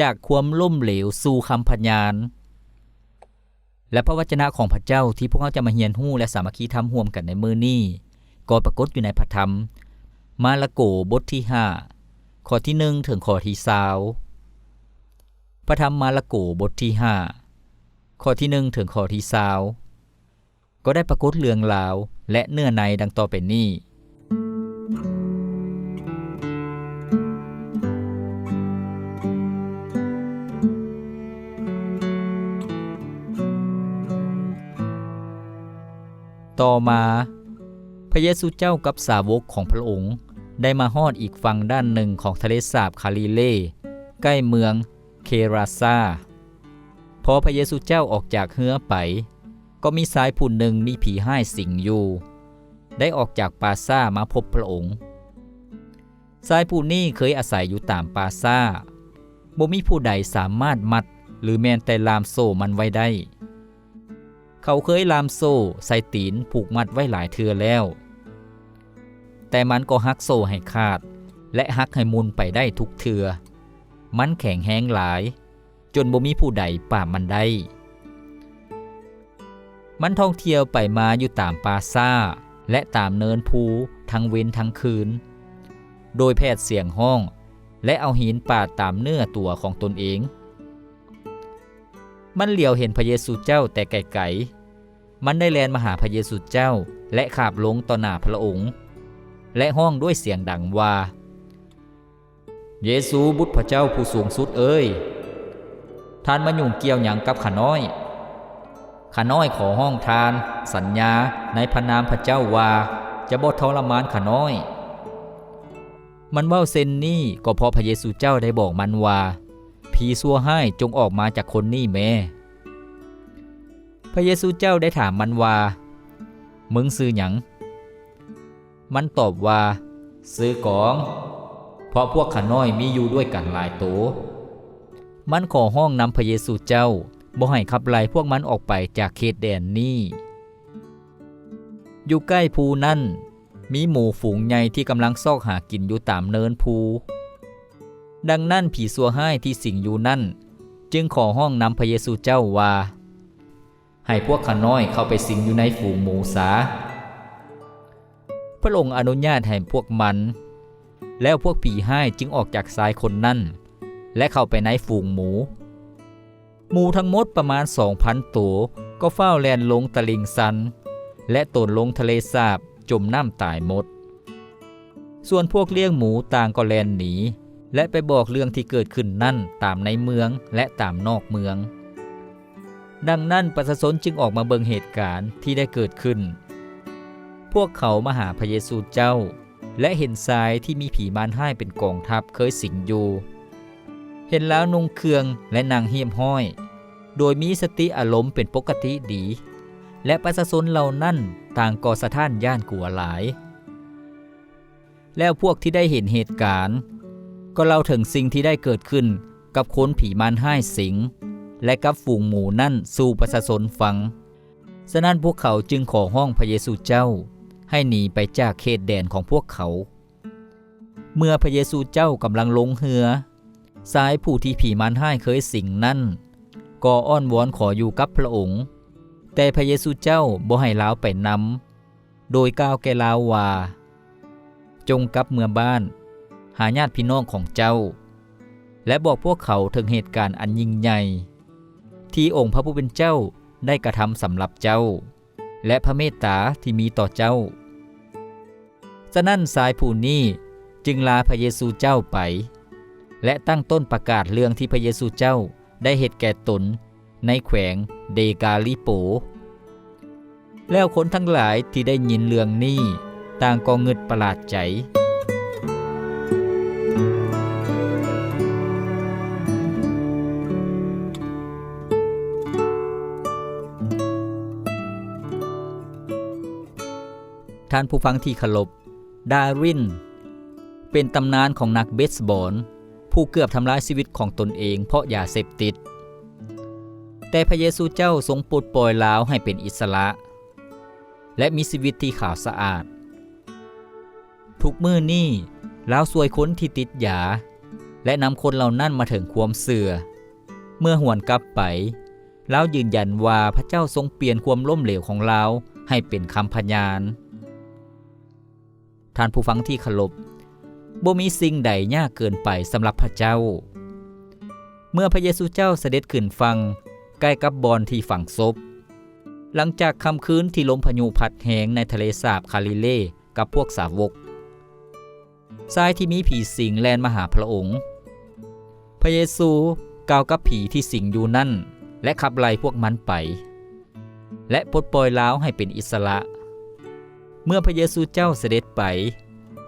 จากความล่มเหลวสู่คำพยาน และพระวจนะของพระเจ้าที่พวกเราจะมาเรียนรู้และสามัคคีทำร่วมกันในมือนี้ก็ปรากฏอยู่ในพระธรรม มาระโกบทที่5ข้อที่ 1 ถึงข้อที่20พระธรรมมาระโกบทที่ 5 ข้อที่ 1 ถึงข้อที่20ก็ได้ปรากฏเรื่องราวและเนื้อในดังต่อไปนี้ ต่อมา พระเยซูเจ้ากับสาวกของพระองค์ ได้มาฮอดอีกฝั่งด้านหนึ่งของทะเลสาบคาลิเล ใกล้เมืองเคราซาพอพระเยซูเจ้าออกจากเฮือไป ก็มีสายผู้หนึ่งมีผีห้ายสิงอยู่ ได้ออกจากปาซ่ามาพบพระองค์สายผู้นี้เคยอาศัยอยู่ตามปาซ่าบ่มีผู้ใดสามารถมัดหรือแมนแต่ลามโซ่มันไว้ได้ เขาเคยลามโซ่ใส่ตีนผูกมัดไว้หลายเทือแล้ว แต่มันก็หักโซ่ให้ขาด และหักให้มุนไปได้ทุกเทือ มันแข็งแห้งหลาย จนบ่มีผู้ใดป่ามมันได้ มันท่องเที่ยวไปมาอยู่ตามปาซ่า และตามเนินภูทั้งเว้นทั้งคืน โดยแพทย์เสียงห้อง และเอาหินปาดตามเนื้อตัวของตนเอง มันเหลียวเห็นพระเยซูเจ้าแต่ไกลๆมันได้แลนมาหาพระเยซูเจ้า และขาบลงต่อหน้าพระองค์ และห้องด้วยเสียงดังว่า เยซูบุตรพระเจ้าผู้สูงสุดเอ้ย ท่านมายุ่งเกี่ยวหยังกับขาน้อยขาน้อยขอห้องทาน สัญญาในพระนามพระเจ้าว่าจะบ่ทรมานขาน้อย มันเว้าเซนนี่ก็เพราะพระเยซูเจ้าได้บอกมันว่า ผีซัวให้จงออกมาจากคนนี่แม่ พระเยซูเจ้าได้ถามมันว่ามึงซื้อหยัง มันตอบว่า ซื้อกอง เพราะพวกขาน้อยมีอยู่ด้วยกันหลายโต มันขอห้องนำพระเยซูเจ้าบ่ให้ขับไล่พวกมันออกไปจากเขตแดนนี้ อยู่ใกล้ภูนั่น มีหมูฝูงใหญ่ที่กำลังซอกหากินอยู่ตามเนินภู ดังนั้นผีสัวให้ที่สิงอยู่นั่น จึงขอห้องนำพระเยซูเจ้าว่า ให้พวกขาน้อยเข้าไปสิงอยู่ในฝูงหมูสา พระองค์อนุญาตให้พวกมัน แล้วพวกผีให้จึงออกจากสายคนนั่น และเข้าไปในฝูงหมู หมูทั้งหมดประมาณ2,000ตัวก็เฝ้าแลนลงตะลิงซัน และตนลงทะเลสาบจมน้ำตายหมด ส่วนพวกเลี้ยงหมูต่างก็แลนหนี และไปบอกเรื่องที่เกิดขึ้นนั่นตามในเมืองและตามนอกเมือง ดังนั้นประชาชนจึงออกมาเบิงเหตุการณ์ที่ได้เกิดขึ้น พวกเขามาหาพระเยซูเจ้า และเห็นทรายที่มีผีมารห้ายเป็นกองทัพเคยสิงอยู่ เห็นแล้วนุ่งเครืองและนางเหียมห้อย โดยมีสติอารมณ์เป็นปกติดี และประชาชนเหล่านั้นต่างก่อสะท้านย่านกลัวหลาย แล้วพวกที่ได้เห็นเหตุการณ์ ก็เล่าถึงสิ่งที่ได้เกิดขึ้นกับคนผีมารห้สิง และกับฝูงหมูนั่นสู่ประชาชนฟัง ฉะนั้นพวกเขาจึงขอห้องพระเยซูเจ้า ให้หนีไปจากเขตแดนของพวกเขา เมื่อพระเยซูเจ้ากำลังลงเหือสายผู้ที่ผีมารห้เคยสิงนั่นก็อ้อนวอนขออยู่กับพระองค์ แต่พระเยซูเจ้าบ่ให้ลาวไปนำโดยกล่าวแก่ลาวว่า จงกลับเมืองบ้าน หาญาติพี่น้องของเจ้า และบอกพวกเขาถึงเหตุการณ์อันยิ่งใหญ่ ที่องค์พระผู้เป็นเจ้าได้กระทำสำหรับเจ้า และพระเมตตาที่มีต่อเจ้าฉะนั้นสายผู้นี้จึงลาพระเยซูเจ้าไป และตั้งต้นประกาศเรื่องที่พระเยซูเจ้าได้เหตุแก่ตนในแขวงเดกาลิโป แล้วคนทั้งหลายที่ได้ยินเรื่องนี้ต่างก็เงึดประหลาดใจ ท่านผู้ฟังที่เคารพดาริน เป็นตำนานของนักเบสบอลผู้เกือบทำลายชีวิตของตนเองเพราะยาเสพติด แต่พระเยซูเจ้าทรงปลดปล่อยลาวให้เป็นอิสระ และมีชีวิตที่ขาวสะอาด ทุกมือนี่ลาวสวยคนที่ติดยา และนำคนเหล่านั้นมาถึงความเสือ่อเมื่อหวนกลับไปลาวยืนยันว่าพระเจ้าทรงเปลี่ยนความล้มเหลวของลาวให้เป็นคำพยาน ท่านผู้ฟังที่เคารพบ่มีสิ่งใดยากเกินไปสำหรับพระเจ้า เมื่อพระเยซูเจ้าเสด็จขึ้นฟังใกล้กับบอนที่ฝังศพหลังจากคำคืนที่ลมพายุพัดแหงในทะเลสาบคาลิเลกับพวกสาวกทรายที่มีผีสิงแลนมาหาพระองค์ พระเยซูกล่าวกับผีที่สิงอยู่นั่น และขับไล่พวกมันไป และปลดปล่อยล้าวให้เป็นอิสระ เมื่อพระเยซูเจ้าเสด็จไป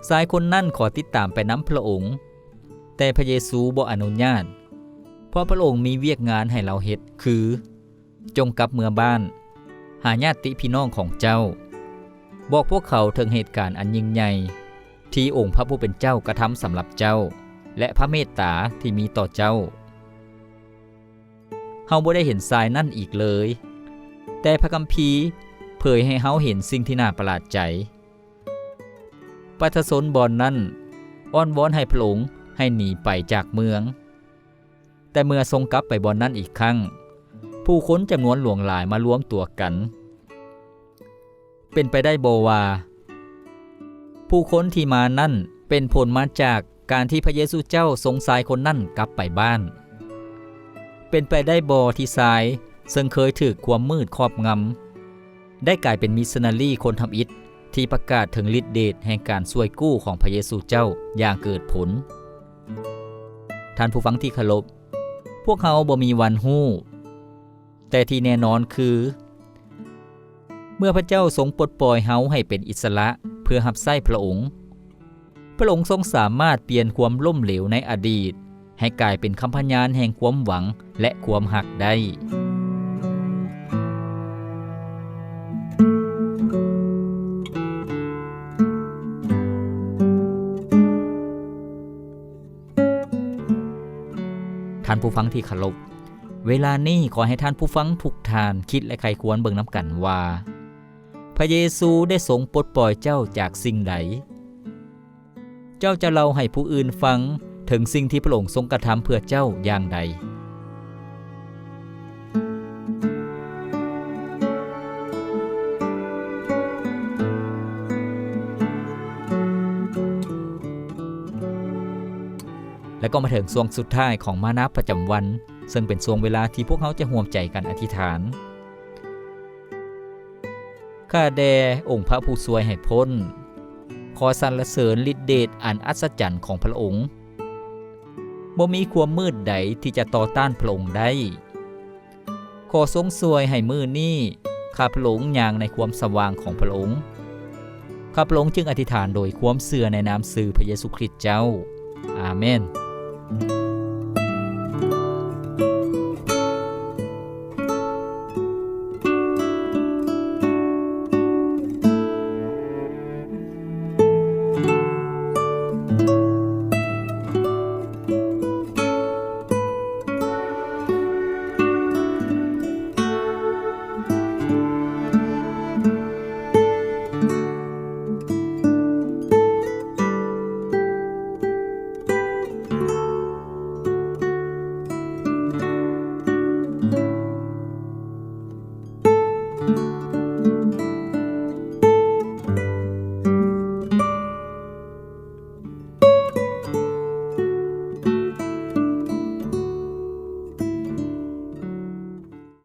สายคนนั่นขอติดตามไปน้ำพระองค์ แต่พระเยซูบ่อนุญาต เพราะพระองค์มีเวียกงานให้เราเฮ็ดคือ จงกลับเมืองบ้าน หาญาติพี่น้องของเจ้า บอกพวกเขาถึงเหตุการณ์อันยิ่งใหญ่ที่องค์พระผู้เป็นเจ้ากระทำสำหรับเจ้า และพระเมตตาที่มีต่อเจ้าเฮาบ่ได้เห็นทรายนั่นอีกเลย แต่พระคัมภีร์ ผยให้เฮาเห็นสิ่งที่น่าประหลาดใจ ปัทสนบอนนั้นอ้อนวอนให้พระองค์ให้หนีไปจากเมือง แต่เมื่อทรงกลับไปบอนนั้นอีกครั้ง ผู้คนจำนวนหลวงหลายมารวมตัวกัน เป็นไปได้โบวา ผู้คนที่มานั่นเป็นผลมาจากการที่พระเยซูเจ้าทรงสายคนนั่นกลับไปบ้าน เป็นไปได้บอที่ทราย ซึ่งเคยถือความมืดครอบงำ ได้กลายเป็นมิสนารีคนทำอิฐที่ประกาศถึงฤทธิเดชแห่งการช่วยกู้ของพระเยซูเจ้าอย่างเกิดผล ท่านผู้ฟังที่เคารพพวกเขาบ่มีวันหู้ แต่ที่แน่นอนคือ เมื่อพระเจ้าทรงปลดปล่อยเฮาให้เป็นอิสระเพื่อหับไส้พระองค์ พระองค์ทรงสามารถเปลี่ยนความล่มเหลวในอดีต ให้กลายเป็นคำพยานแห่งความหวังและความหักได้ ผู้ฟังที่เคารพเวลานี้ขอให้ท่านผู้ฟังทุกทานคิดและใครควรเบิ่งน้ำกันว่า พระเยซูได้ทรงปลดปล่อยเจ้าจากสิ่งใด เจ้าจะเล่าให้ผู้อื่นฟังถึงสิ่งที่พระองค์ทรงกระทำเพื่อเจ้าอย่างใด และก็มาถึงช่วงสุดท้ายของมานาประจำวัน ซึ่งเป็นช่วงเวลาที่พวกเขาจะห่วมใจกันอธิษฐานข้าแด่องค์พระผู้สวยให้พ้น ขอสรรเสริญฤทธิเดชอันอัศจรรย์ของพระองค์บ่มีความมืดใดที่จะต่อต้านพระองค์ได้ ขอทรงสวยให้มือนี้ข้าพระองค์อย่างในความสว่างของพระองค์ข้าพระองค์จึงอธิษฐานโดยความเสื่อในนามสื่อพระเยซูคริสต์เจ้า อาเมน thank you